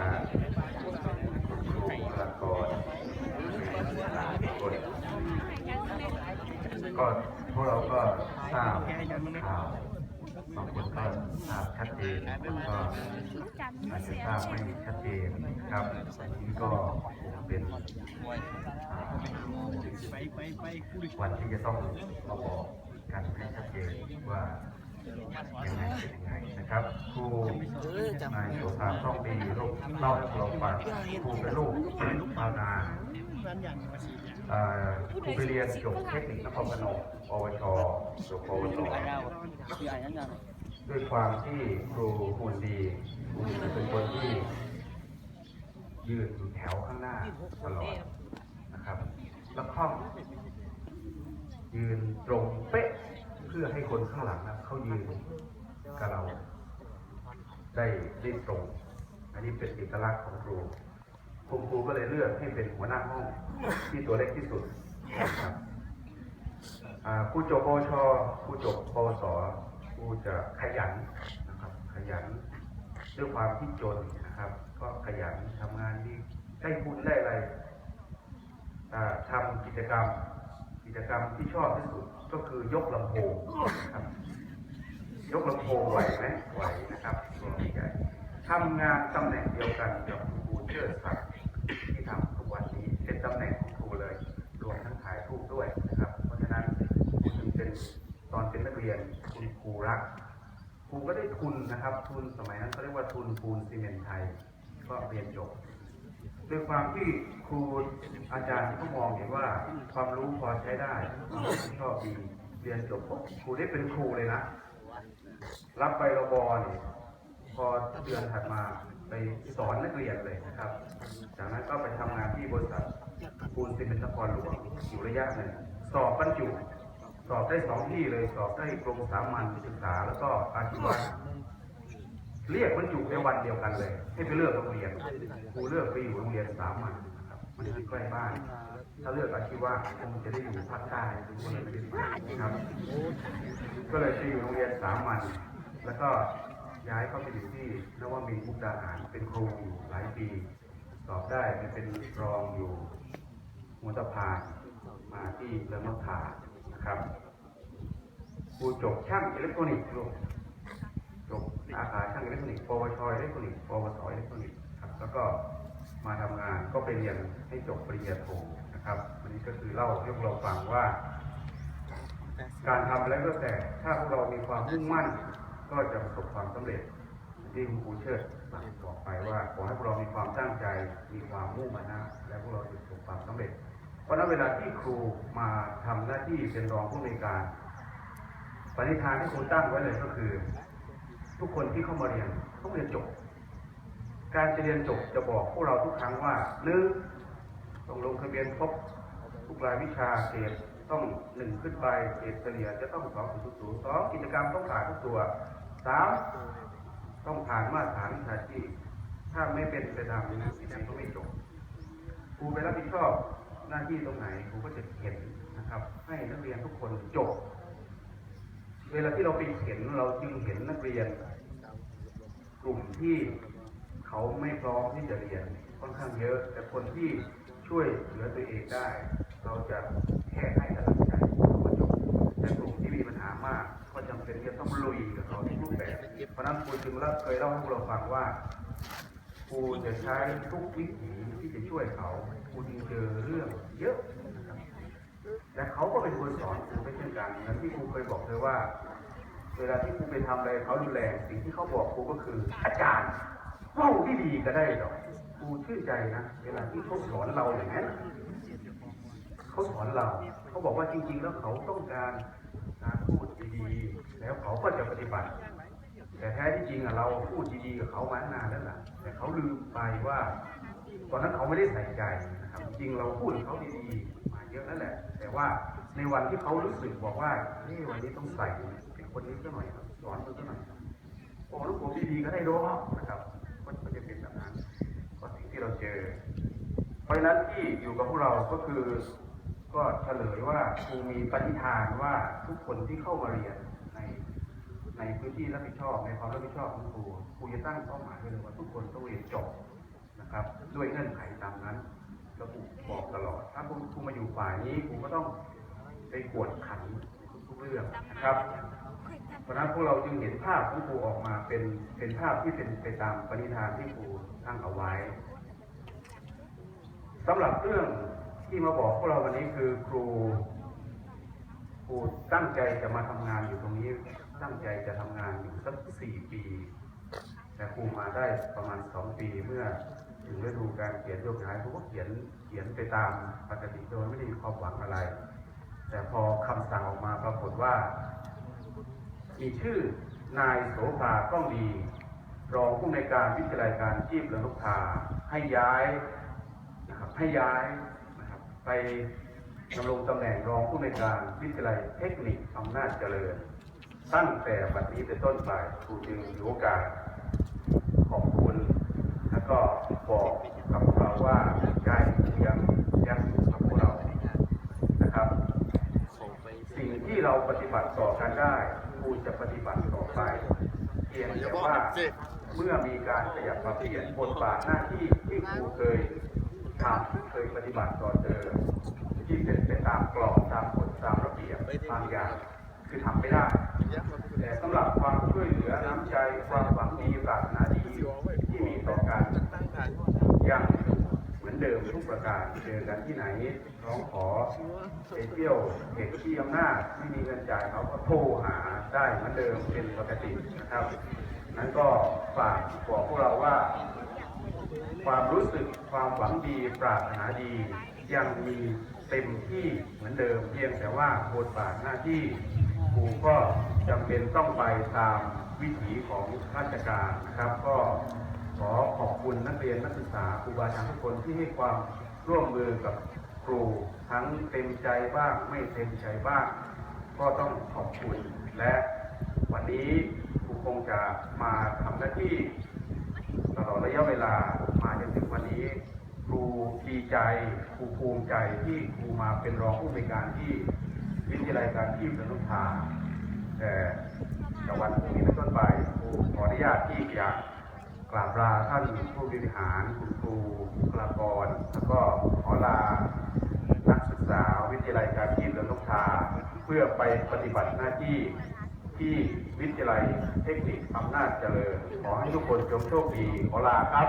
าคุณครูบุคลากรทุกคนก็พวกเราก็ทราบข่าวบางคนก็ทราบชัดเจนบางคนก็อาจจะทราบไม่ชัดเจนครับนี่ก็เป็นวันที่จะต้องมาบอกกันให้ชัดเจนว่า นะครับครูนายโสภาต้องดีลูกเล่าให้เราฟังครูเป็นลูกชาวนาครูไปเรียนจบเทคนิคนครพนมปวชจบปวชด้วยความที่ครูหุ่นดีครูเป็นคนที่ยืนอยู่แถวข้างหน้าตลอดนะครับ แล้วคล่อมยืนตรงเป๊ะ เพื่อให้คนข้างหลังนะเขายืนกับเราได้ได้ตรง อันนี้เป็นเอกลักษณ์ของครูคุณครูก็เลยเลือกให้เป็นหัวหน้าห้องที่ตัวเล็กที่สุดครับผู้จบปชผู้จบปสผู้จะขยันนะครับ ขยันด้วยความที่จนนะครับ ก็ขยันทำงานดีได้บุญได้อะไรอ่าทำกิจกรรม กิจกรรมที่ชอบที่สุดก็คือยกลำโพงครับ ยกลำโพงไหวไหมไหวนะครับตัวใหญ่ทำงานตำแหน่งเดียวกันกับครูเชิดศักดิ์ที่ทำทุกวันนี้เป็นตำแหน่งของครูเลย รวมทั้งถ่ายรูปด้วยนะครับ เพราะฉะนั้นคุณเป็นตอนเป็นนักเรียนคุณครูรักครูก็ได้ทุนนะครับ ทุนสมัยนั้นเขาเรียกว่าทุนปูนซีเมนไทย ก็เรียนจบ ด้วยความที่ครูอาจารย์เขามองเห็นว่าความรู้พอใช้ได้ชอบดีเรียนจบครูได้เป็นครูเลยนะ รับใบรบนี่พอเดือนถัดมาไปสอนนักเรียนเลยนะครับ จากนั้นก็ไปทำงานที่บริษัทปูนซีเมนต์นครหลวงอยู่ระยะหนึ่งสอบบรรจุสอบได้สองที่เลยสอบได้กรมสามัญศึกษาแล้วก็อาชีวะ เรียกบรรจุในวันเดียวกันเลย ให้ไปเลือกโรงเรียนครูเลือกไปอยู่โรงเรียนสามัญนะครับมันอยู่ใกล้บ้าน ถ้าเลือกอาชีวะคงจะได้อยู่ภาคใต้หรือคนละที่นะครับ ก็เลยไปอยู่โรงเรียนสามัญแล้วก็ย้ายเข้าไปอยู่ที่นวมินทร์มุกดาหารเป็นครูอยู่หลายปี สอบได้ไปเป็นรองอยู่หัวตะพานมาที่เรือมะขานะครับครูจบช่างอิเล็กทรอนิกส์ ลูกจบสาขาช่างอิเล็กทรอนิกส์ปวชอิเล็กทรอนิกส์ปวสอิเล็กทรอนิกส์ครับแล้วก็มาทำงานก็ไปเรียนให้จบปริญญาโทนะครับวันนี้ก็คือเล่าให้พวกเราฟังว่า การทำอะไรก็แต่ถ้าพวกเรามีความมุ่งมั่น ก็จะประสบความสำเร็จที่คุณครูเชิดบอกไปว่าขอให้พวกเรามีความตั้งใจมีความมุ่งมั่นนะและพวกเราจะประสบความสำเร็จ เพราะนั้นเวลาที่ครูมาทำหน้าที่เป็นรองผู้ในวยการปณิธานที่ครูตั้งไว้เลยก็คือ ทุกคนที่เข้ามาเรียนต้องเรียนจบ การจะเรียนจบจะบอกพวกเราทุกครั้งว่าหนึ่งต้องลงทะเบียนครบทุกรายวิชาเกรดต้องหนึ่งขึ้นไปเกรดเฉลี่ยจะต้องสองถึงศูนย์สองกิจกรรมต้องผ่านทุกตัวสามต้องผ่านมาตรฐานวิชาชีพถ้าไม่เป็นไปตามนี้กิจกรรมก็ไม่จบครูไปรับผิดชอบหน้าที่ตรงไหนครูก็จะเห็นนะครับ ให้นักเรียนทุกคนจบ เวลาที่เราไปเห็นเราจึงเห็นนักเรียน กลุ่มที่เขาไม่พร้อมที่จะเรียนค่อนข้างเยอะ แต่คนที่ช่วยเหลือตัวเองได้ เราจะแค่ให้กำลังใจเขาก็จบแต่กลุ่มที่มีปัญหามาก ก็จำเป็นที่จะต้องลุยกับเขาทุกรูปแบบ เพราะนั้นครูจึงเล่าเคยเล่าให้พวกเราฟังว่าครูจะใช้ทุกวิถีที่จะช่วยเขาครูจึงเจอเรื่องเยอะแต่เขาก็เป็นคนสอนครู ไม่เช่นกันอย่างที่ครูเคยบอกเลยว่า เวลาที่ครูไปทำอะไรเขาดูแลสิ่งที่เขาบอกครูก็คือ อาจารย์เล่าที่ดีก็ได้หรอกครูชื่นใจนะเวลาที่เขาสอนเราอย่างนั้นเขาสอนเราเขาบอกว่าจริง ๆ แล้วเขาต้องการการพูดดีๆแล้วเขาก็จะปฏิบัติ แต่แท้ที่จริงอะเราพูดดีๆกับเขามานานแล้วล่ะแต่เขาลืมไปว่า ตอนนั้นเขาไม่ได้ใส่ใจนะครับจริงเราพูดกับเขาดีๆ ยอะนั่นแหละ แต่ว่าในวันที่เขารู้สึกบอกว่าเฮ้ยวันนี้ต้องใส่คนนี้สักหน่อยครับสอนเขาสักหน่อยครับโอ้ลูกผมดีๆก็ได้ด้วยนะครับก็จะเป็นแบบนั้นก็สิ่งที่เราเจอ เพราะฉะนั้นที่อยู่กับพวกเราก็คือก็เฉลยว่าครูมีปณิธานว่าทุกคนที่เข้ามาเรียนในในพื้นที่รับผิดชอบในความรับผิดชอบของครูครูจะตั้งเป้าหมายไว้เลยว่าทุกคนต้องเรียนจบนะครับ ด้วยเงื่อนไขตามนั้น แล้วครูบอกตลอด ถ้าครูครูมาอยู่ฝ่ายนี้ครูก็ต้องไปกวดขันทุกเรื่องนะครับ เพราะนั้นพวกเราจึงเห็นภาพของครูออกมาเป็นเป็นภาพที่เป็นไปตามปณิธานที่ครูตั้งเอาไว้สำหรับเรื่องที่มาบอกพวกเราวันนี้คือครูครูตั้งใจจะมาทำงานอยู่ตรงนี้ตั้งใจจะทำงานอยู่สักสี่ปี แต่ครูมาได้ประมาณสองปีเมื่อ ถึงฤดูการเขียนโยกย้ายครูก็เขียนเขียนไปตามปกติโดยไม่ได้มีความหวังอะไร แต่พอคำสั่งออกมาปรากฏว่า มีชื่อนายโสภาก้องดี รองผู้ในการวิทยาลัยการชีพเรือนลูกคาให้ย้ายนะครับให้ย้ายนะครับไปดำรงตำแหน่งรองผู้ในการวิทยาลัยเทคนิคอำนาจเจริญ ตั้งแต่บัดนี้เป็นต้นไปครูจึงถือโอกาสขอบคุณ แล้วก็บอกกับพวกเราว่าใจยังยังอยู่กับพวกเรานะครับ สิ่งที่เรา ปฏิบัติต่อกันได้ครูจะปฏิบัติต่อไป เพียงแต่ว่าเมื่อมีการขยับมาเปลี่ยนบทบาทหน้าที่ที่ครูเคยทำเคยปฏิบัติต่อเธอที่เป็นไปตามกรอบตามกฎตามระเบียบบางอย่างคือทำไม่ได้ แต่สำหรับความช่วยเหลือน้ำใจความหวังดีปรารถนาดีที่มีต่อกันยังเหมือนเดิมทุก ประการเจอกันที่ไหนร้องขอไปเที่ยวเห็นที่อำนาจไม่มีเงินจ่ายเขาก็โทรหาได้เหมือนเดิมเป็นปกตินะครับ นั้นก็ฝากบอกพวกเราว่า ความรู้สึกความหวังดีปรารถนาดียังมีเต็มที่เหมือนเดิมเพียงแต่ว่าบทบาทหน้าที่ครูก็จำเป็นต้องไปตามวิถีของราชการนะครับ ก็ ขอขอบคุณนักเรียนนักศึกษาครูบาอาจารย์ทุกคนที่ให้ความร่วมมือกับครูทั้งเต็มใจบ้างไม่เต็มใจบ้าง ก็ต้องขอบคุณและวันนี้ครูคงจะมาทำหน้าที่ตลอดระยะเวลามาจนถึงวันนี้ ครูดีใจครูภูมิใจที่ครูมาเป็นรองผู้ในวยการที่วิทยาลัยการที่สนุภาแต่จากวันพรุ่งนี้เป็นต้นไปครูขออนุญาตที่จะ กราบลาท่านผู้บริหารคุณครูบุคลากรแล้วก็ขอลานักศึกษาวิทยาลัยการที่สนุภาเพื่อไปปฏิบัติหน้าที่ที่วิทยาลัยเทคนิคอำนาจเจริญ ขอให้ทุกคนจงโชคดีขอลาครับ